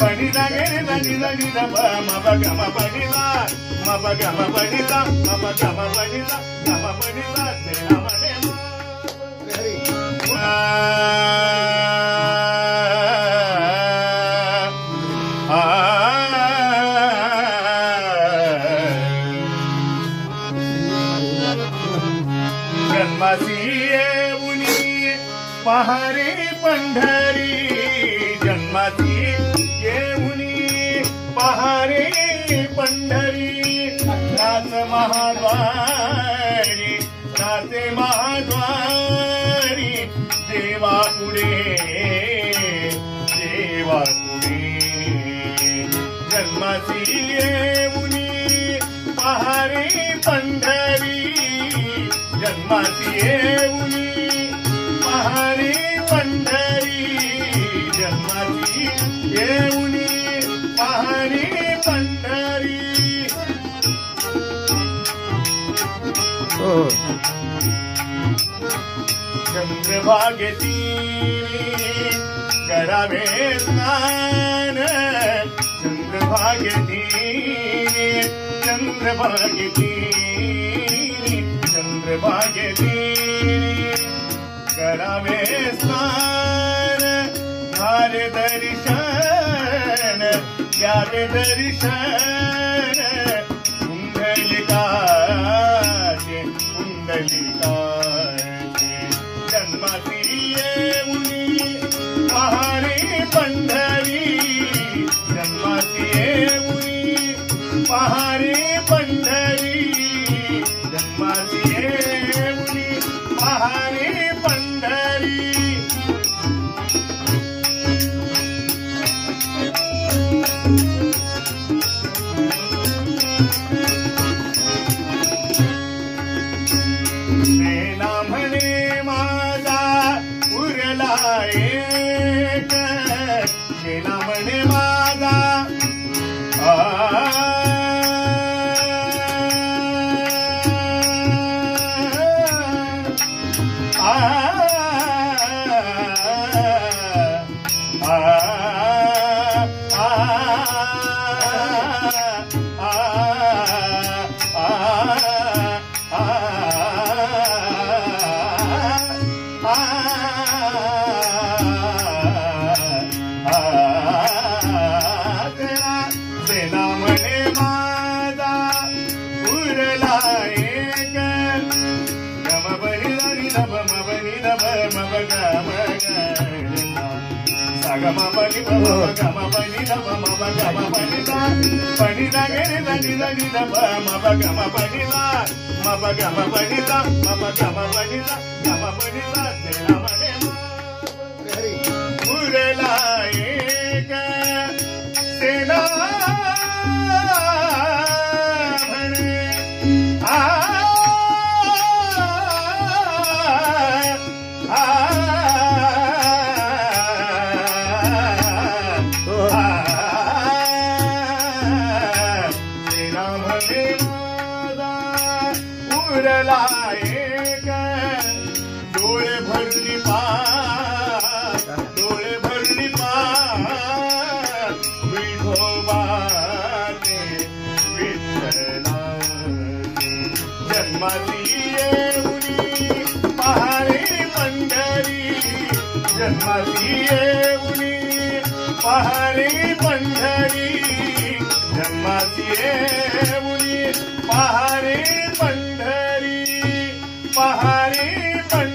పని దగ్గర నది నది దమ మగమ పడిలా మగమ పడిలా మగమ పడిలా గమ పడిలా जन्मासी येऊनी पहारी पंढरी. जन्मासी येऊनी पहारी पंढरी. नाच महाद्वारी नाचे महाद्वारी. देवा पुढे जन्माची येऊनी पहारे पंढरी जन्माची येऊनी पहारे पंढरी. हो. चंद्रभागेती करावे स्नान. चंद्रभागेती चंद्रभागेती. चंद्रभागेती करावे स्नान घाले दर्शन घ्यावे दर्शन कुंडलिकाचे कुंडलिका पहारे पंढरी. सेना म्हणे माझा उरला గమ పని బమ గమ పని దమ మమ గమ పని దా పని దా గని దా ని దా ని దా మమ గమ పని దా మమ గమ పని దా మమ గమ పని దా గమ పని దా తెల మనే మా ఊరేలాయి उरला एक. डोळे भरली पा डोळे भरली पा विठोबाने विठ्ठलाने जन्माची येऊनी पहारे पंढरी. जन्माची येऊनी पहारे पंढरी. जन्माची येऊनी पहारे पंढरी. पहारे पंढरी